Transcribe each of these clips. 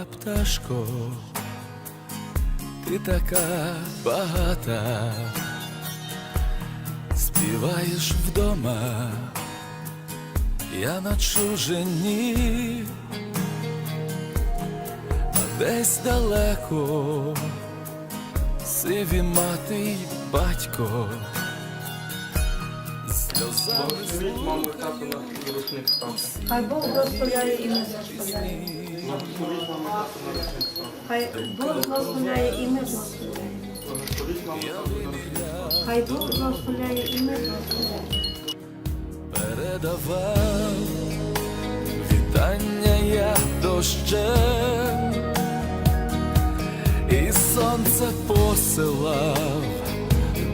Маленька пташко, ти така багата, співаєш вдома, я на чужині, а десь далеко сиві мати й батько. Стати. Хай Бог благословляє і не благословляє. Хай Бог благословляє і не благословляє. Хай Бог благословляє і не благословляє. передавав вітання я дощем, і сонце посилав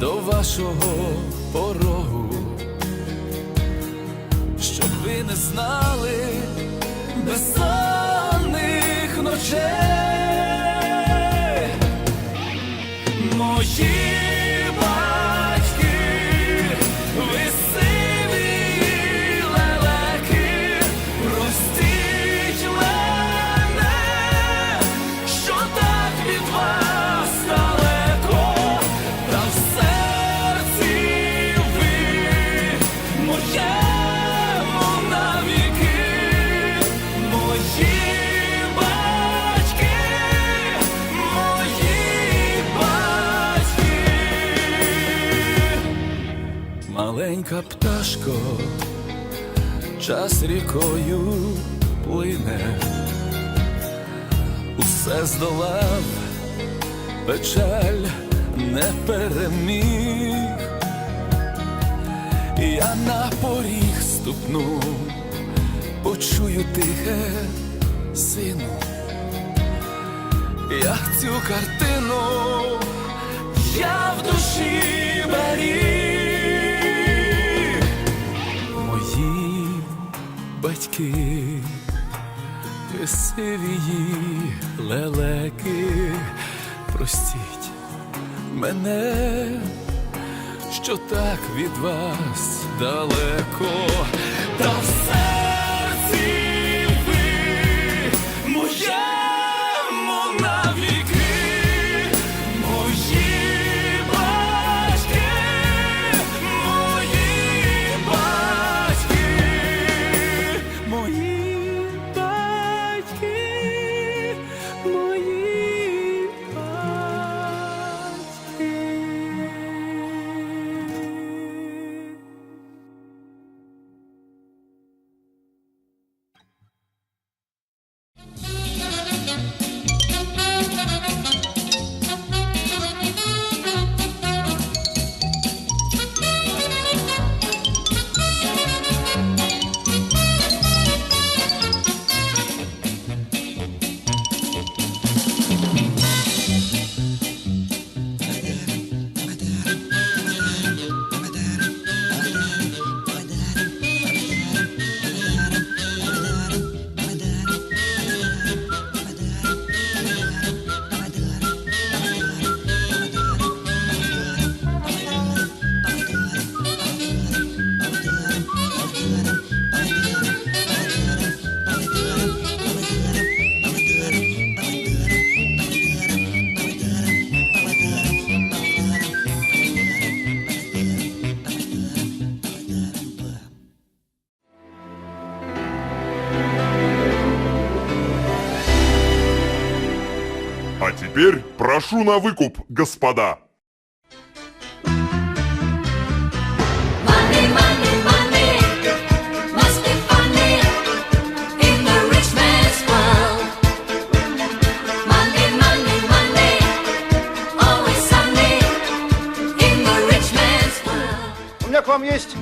до вашого порогу, щоб ви не знали безсонних Shit. Маленька час рікою плине, усе здолав, печаль не переміг, я на поріг ступну, почую тихе сину, як цю картину я в душі беріг. Батьки, красивії лелеки, простіть мене, що так від вас далеко, та the rich man's world. У меня к вам есть,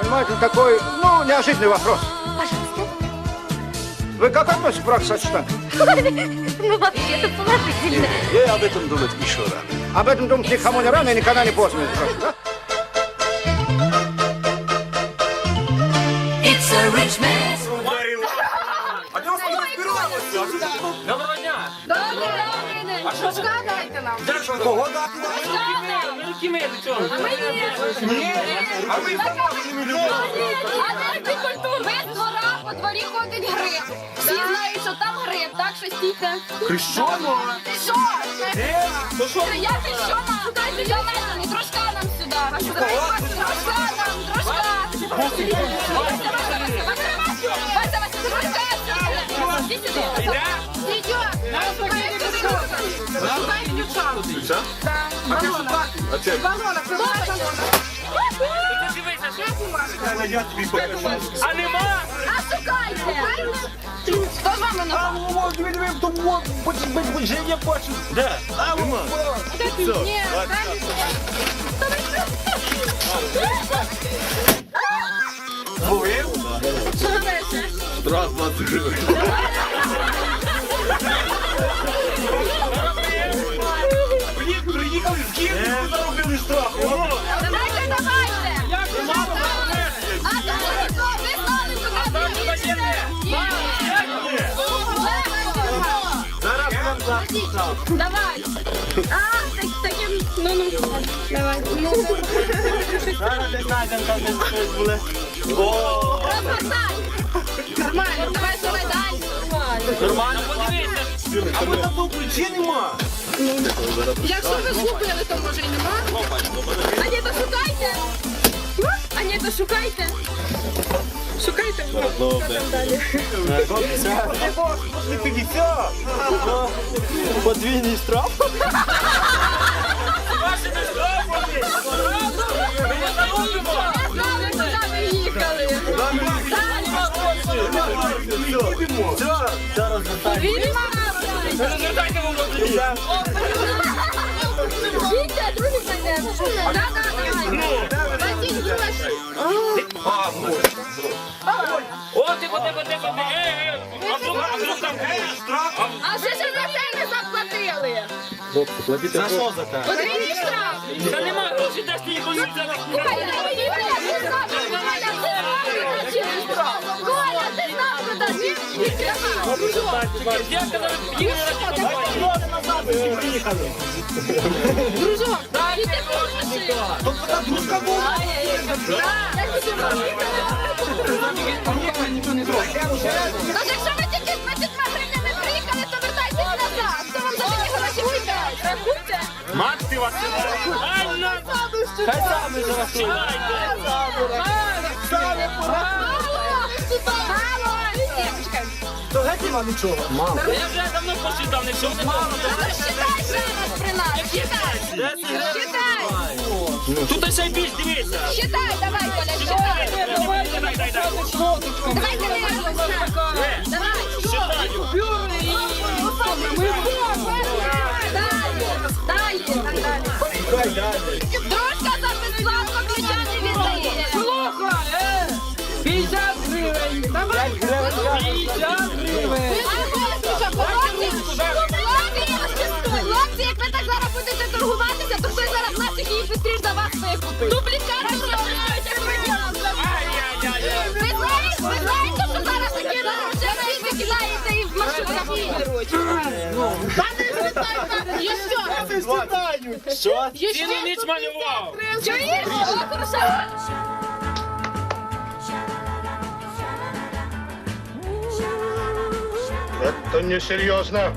понимаете, такой, ну, неожиданный вопрос. Вы как относитесь к бракосочетанию? Ну, вообще-то положительно. Я об этом думать еще рано. Об этом думать никому не рано и никогда не поздно. между прочим, да? It's a rich man's Доброго дня! Добрий день! А що дайте нам? Кого дати? Ну, кімей до чого? Ні, а ви А де ти культур? Ви з двора, по дворі ходить гриб. Всі знають, що там гриб, так? інакше стійте. Хрещено? Що? То що? Я хрещена. Шукайте Йолену, і трошка нам сюди. Трошка нам, трошка. Вася, Вася, сюди. Іди сюди. Шукай ключа. Ключа. А ти шукати? А це? Балона, балона. Я тобі покажу. А нема? А шукайте. Хто з вами на вот, диви, диви, то вот, Женя бачу. Де? А, нема. Ні, правильно. Зловив? Що дальше? Раз, два, три. Блін, А, так, таким, ну, ну. Давай. Ну, Зараз не знайдемо, там десь щось буде. О, розвертай. Нормально, давай, давай, далі. Нормально, подивися. А ми давно ключі нема. Якщо ви згубили, то може і нема. А ні, то шукайте. А ні, то шукайте. Шукайте. Не 50. Подвійний штраф. Вашими штрафами. Ми гроші. О, тихо, тихо, тихо. А що ж за це не заплатили. За що за те? Подвійний штраф. Та нема грошей, де ж ти їх не взяти? Дружок, і ти гроші. Тож якщо ви тільки з 20 гривнями приїхали, то вертайтесь назад. Хто вам за такі гроші віддасть? Рахуйте. Мати вас. Хай саме зарахують. Я вже давно посчитав, не всього не мало. Считай ще раз при нас. Считай. Считай. Тут ще й більш дивися. Считай, давай, Коля, считай. Дай, дай, дай. Давай, дивимося. Давай. Считаю. Далі. Далі. Дружка Хлопці, як ви так зараз будете торгуватися, то хтось зараз наших її за вас викупить. Дублікати робляють, як ви Ви знаєте, ви знаєте, що зараз такі гроші ви і в маршрутках їдуть. Є що? Що? Цілу ніч малював. Чуєш? О, хорошо. Это несерьезно.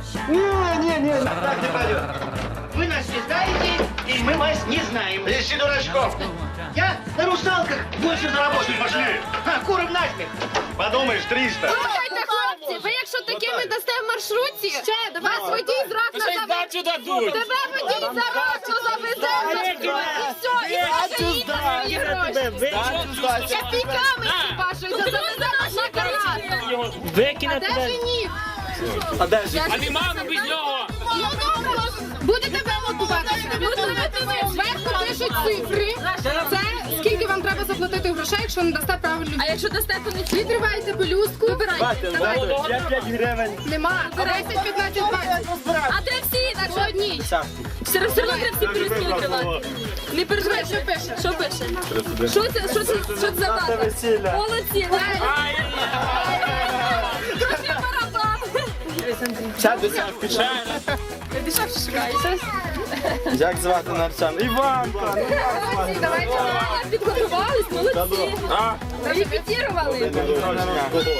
Вы нас не знаете, и мы вас не знаем. Лиси дурачков. Я на русалках больше заработаю. Пошли. А, куром насмех. Подумаешь, 300. Слухайте, хлопці, ви якщо такими дасте в маршрутці, ще вас водій з То ще й Рокна здачу дадуть. Тебе водій за Рокну завезе, і все, і ваша їхати гроші. Копійками хіба що, і завезе ваш на карман. А Викине де жених? А де ж? А нема ми без нього. Ну, Будете балотуватися, ну, ви зверху пишуть цифри. Це скільки вам треба заплатити грошей, якщо не дасте право. А якщо дасте, то не відриваєте пелюстку. Вибирайте. Я 5 гривень. Нема. 10, 15, 20. А де всі? на що одні. Все одно треба всі пелюстки відривати. Не переживай, що пише. Що пише? Що це? Що за дата? Молодці. Правильно. 50 печально. Як звати Нарчан? Іван! Іван, Іван, Давайте підготувались, молодці. Репетірували.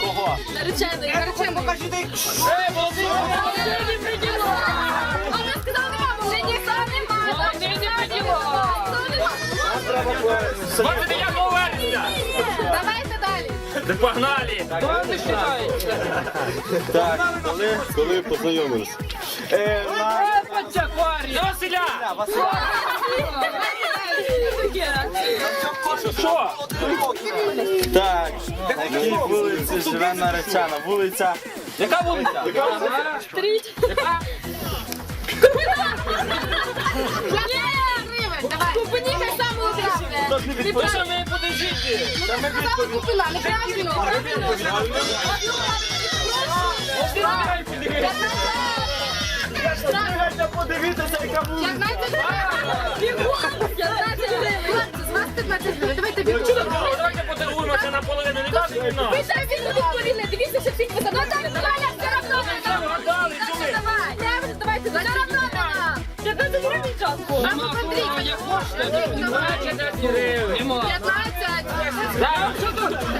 Кого? Наречений. Наречений. Покажіть. Ей, Володимир! Вона сказала, мама, вже ніхто немає. Володимир, не поділо. Ніхто немає. 29 липня. Да погнали! Так, коли, коли познайомились? Е, на... До Василя! Що? Так, на якій вулиці живе наречена? Вулиця. Яка вулиця? Купині хай сам обрати. Ви що ви подождите? Купила, неправильно. Подивіться, яка вулиця. 15 гривень. Бігом. 15 гривень. З вас 15 гривень. Давайте бігом. О, Давайте подаруємося наполовину, не дати віно. Ви так він відповіли. Дивіться, що всіх посадили. Ну так, Валя, все одно не нам. Гадали, чули? Давай. Давайте, давайте. Все одно не нам. 15 гривень часку. А ну, Андрій, як 15 гривень. 15.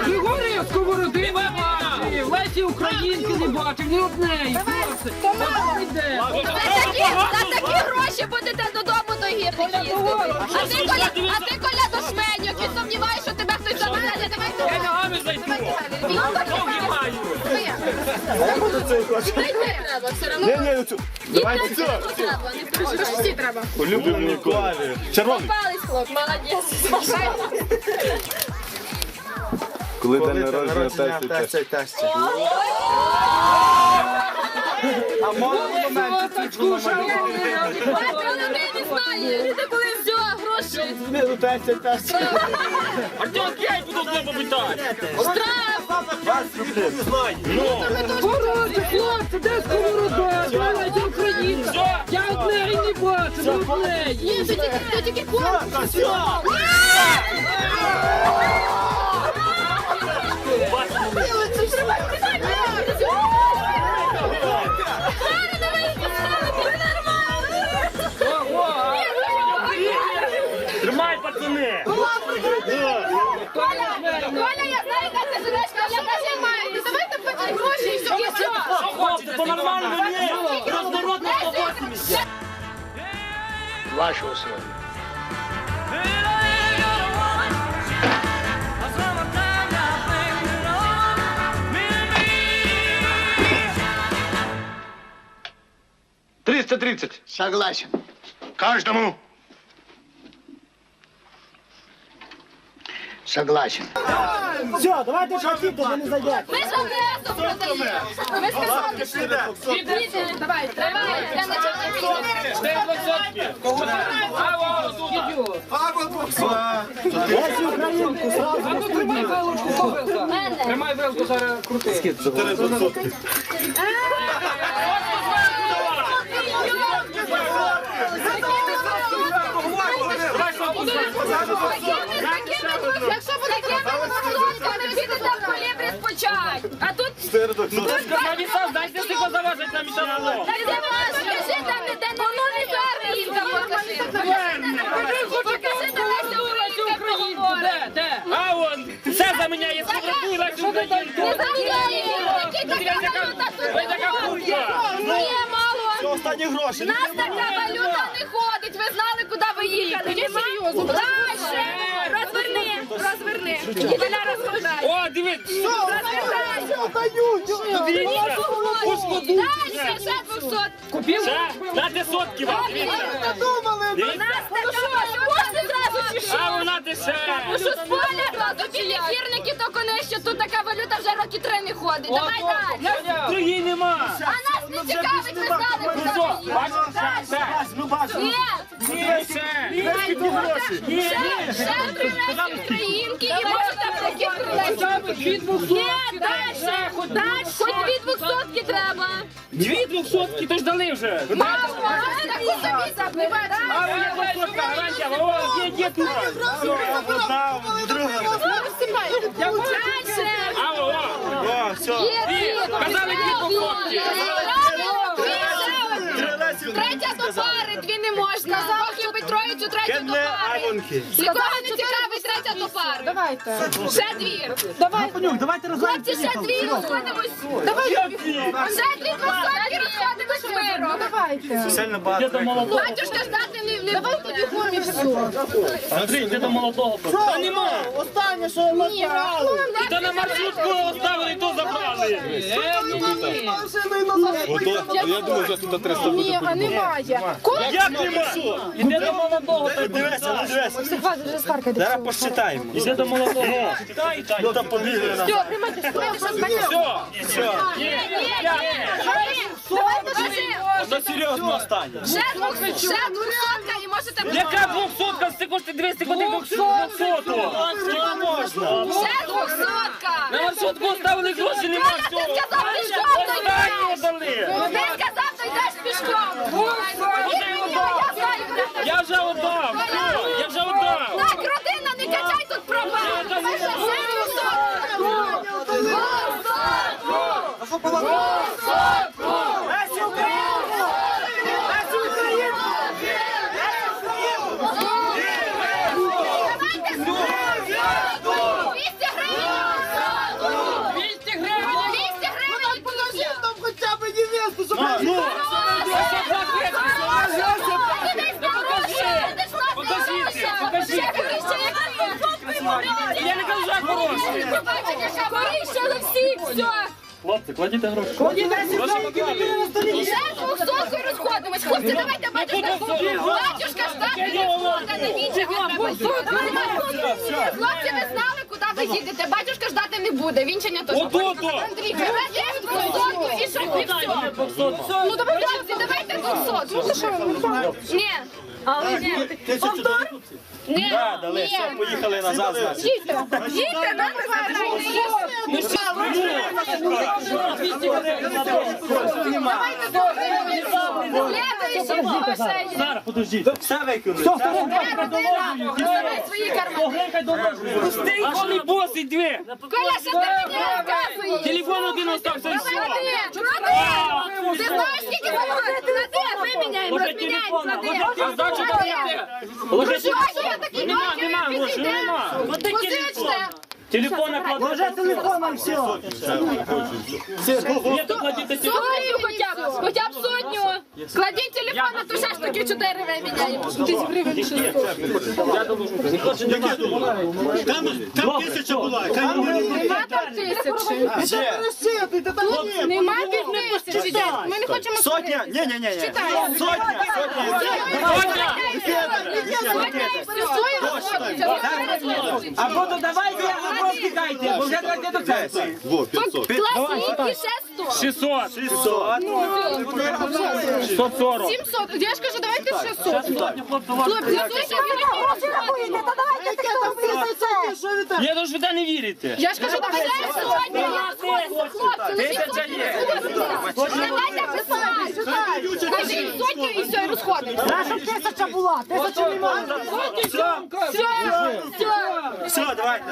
Григорія Сковороди не бачив, Лесі Українки не бачив, ні однеї. За такі, гроші будете додому до гірних їздити. А ти, Коля, а ти, Коля, до шменьок. Він сумніває, що тебе. Я ногами зайду. Ноги маю. Ні, ні, цю. Давайте цю. Всі треба. Улюблені клаві. Червоний. Палець, хлоп, молодець. Коли день народження тестя і тестя. А можна в моменті цю Бачите, людей не знає. Знизу тестя, тестя. А ти я буду ним питати. Штраф. Коротше, хлопці, де Сковорода? Лесі Українка. Я однеї не бачу, ні однеї. Ні, то тільки, то тільки конкурс. Тримай, нормально ні. Рознародно 180. Ваші условия. Триста тридцать. Согласен. Каждому. Согласен. Все, давайте шахтів, вже не зайдете. Ми ж АТСу продаємо. Ви сказали, Відійдіть, давай, тримай, я на тримай вилочку, зараз крути. Колібрі. А тут На віса, дайте си заважать на місцевому. Так де вас? Покажи там, де Українка покажи. Покажи, де Леся говорить. Де, де? А вон, все заміняє сковороду і легше українку. Не заміняє така валюта тут Ви така курка. Ні, мало. Останні гроші. Нас така валюта не ходить. Ви знали, куди ви їхали? Серйозно. Дальше. Розверни, розверни. О, дивіться. Дивіться. Дальше, ще 200. Купив? Дайте сотки вам, дивіться. Дивіться. Нас така чи що? А вона дешеве. Ну що з поля чи то коне, що тут така валюта вже роки три не ходить. Давай далі. В Україні нема. А нас не цікавить, ви знали, Ну їхали. ще, Ні. Ні, ще. Ні, ще, ще три Лесі Українки і можете Дві двохсотки. Ні, далі, далі. Хоч дві двохсотки треба. Дві двохсотки, то ж дали вже. Мало, а таку собі забивати. Ви є двохсотка, гарантія, о, є, є тут. Одна, друга. Дальше. А, о, О, все. Казали дві по фотці. Третя до пари, дві не можна. Поки третю до пари. Нікого не цікавить третя до пари. Давайте. Ще дві. Давайте Хлопці, ще дві розходимось. Давайте. Ще дві двадцятки розходимось миром. Давайте. Сильно багато. Батюшка здати не, не Давайте бігом і все. Андрій, ти до молодого. Та нема. Останнє, що ми Ні, Та на маршрутку оставили, то забрали. Я думаю, що тут 300 буде. Ні, а немає. Як нема? Іди до молодого. Дивися, дивися. Зараз посчитаємо. Іди до молодого. Читай, читай. Ну там побігли на. Все, приймайте Все. Все. Це серйозно останнє. Ще двох- ще двохсотка і можете... Яка двохсотка? Це коштує 200 годин двохсоту. Можна? Ще двохсотка! На маршрутку ставили гроші, нема всього. ти сказав, пішком дойдеш. Ти сказав, дойдеш пішком! Я вже отдав. Я вже отдав. Так, родина, не качай тут права! Ще двохсотка! Двісті гривень! 200 гривень. 200 гривень! Покажи! там хоча б невесту, щоб Ну, Покажіть, покажіть. Я не кажу, що хороший. Скоріше, Олексій, все. Хлопці, кладіть гроші. Вже двохсоткою розходимось. Хлопці, давайте батюшка. Батюшка, ждати не буде, не. Хлопці, ви знали, куди ви їдете. Батюшка ждати не буде. Вінчання теж. Андрій, і що, і все. Ну давай, давайте двохсот. Ну то що? Ні. Ні. Ні. Так, дали, все, поїхали назад, значить. Їдьте, їдьте, нам Давайте Зараз, подождіть. Все виконують. свої кармани. Вони босить дві. Коля, що ти мені розказуєш? Телефон один остався і все. Клади, Ти знаєш, скільки заплатити? Клади, виміняємо, розміняємо, клади. А здачу даєте? Ну що, що я такий Нема, докер, нема грошей, підійде? нема. Позичте. Телефона кладете. телефоном все. Все, то кладіть телефон. Сотню хоча б, хоча б сотню. Кладіть телефон, а то ще штуки чотири виміняємо. Тисяч гривень шістсот. Там тисяча була. Нема там тисячі. Нема пів тисячі. Ми не хочемо Сотня? Ні, ні, ні, ні. Читай. Сотня, сотня. Або додавайте, або втікайте, бо вже давайте до. Во, 500. Класні і ще 100. 600. 600. 140. 700. Я ж кажу, давайте 600. Сотню, хлопці, вас- Хлопці, скільки гроші рахуєте? Та давайте таке. Ні, то ж ви те не вірите. Я ж кажу, давайте сотню. Хлопці, ну Тисяча є. Давайте писати. Кажіть сотню і все, і розходимо. Наша тисяча була, тисяча немає. Все, все. Все, давайте.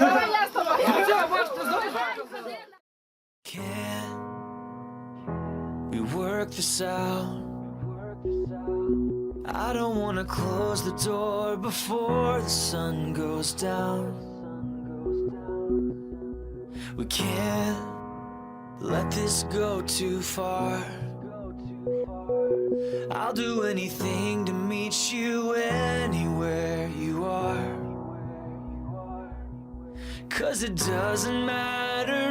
Давай я з тобою. Can we work this out? I don't wanna close the door before the sun goes down. We can't let this go too far. I'll do anything to meet you anywhere you are. Cause it doesn't matter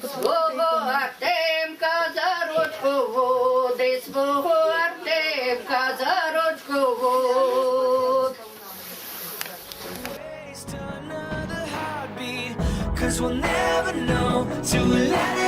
Свого Артемка за ручку води, свого Артемка за ручку води. Cause we'll never know till let it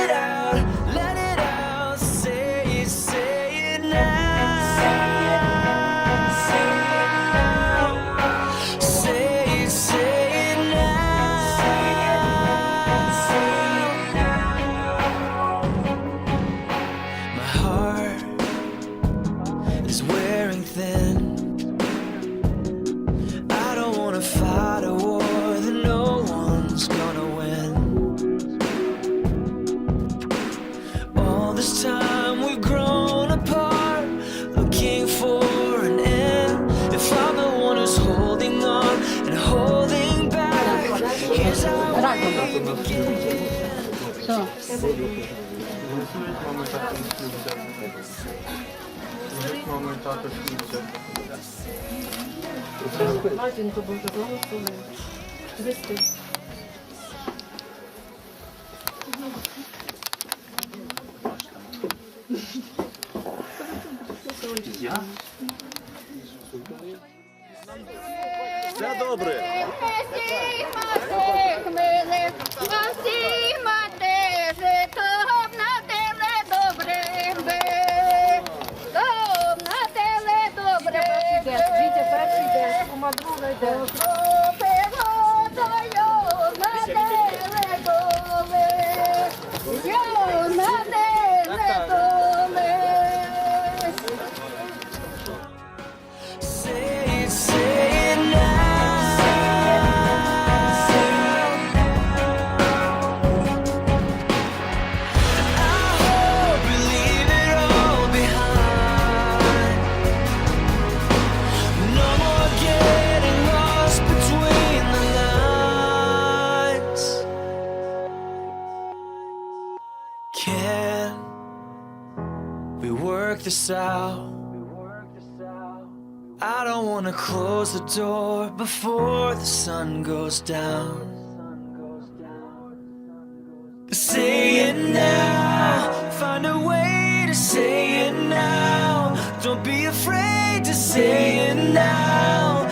Матінко Боже, благослови. Христи. Все добре. Вітя this out? I don't wanna close the door before the sun goes down. Say it now, find a way to say it now. Don't be afraid to say it now.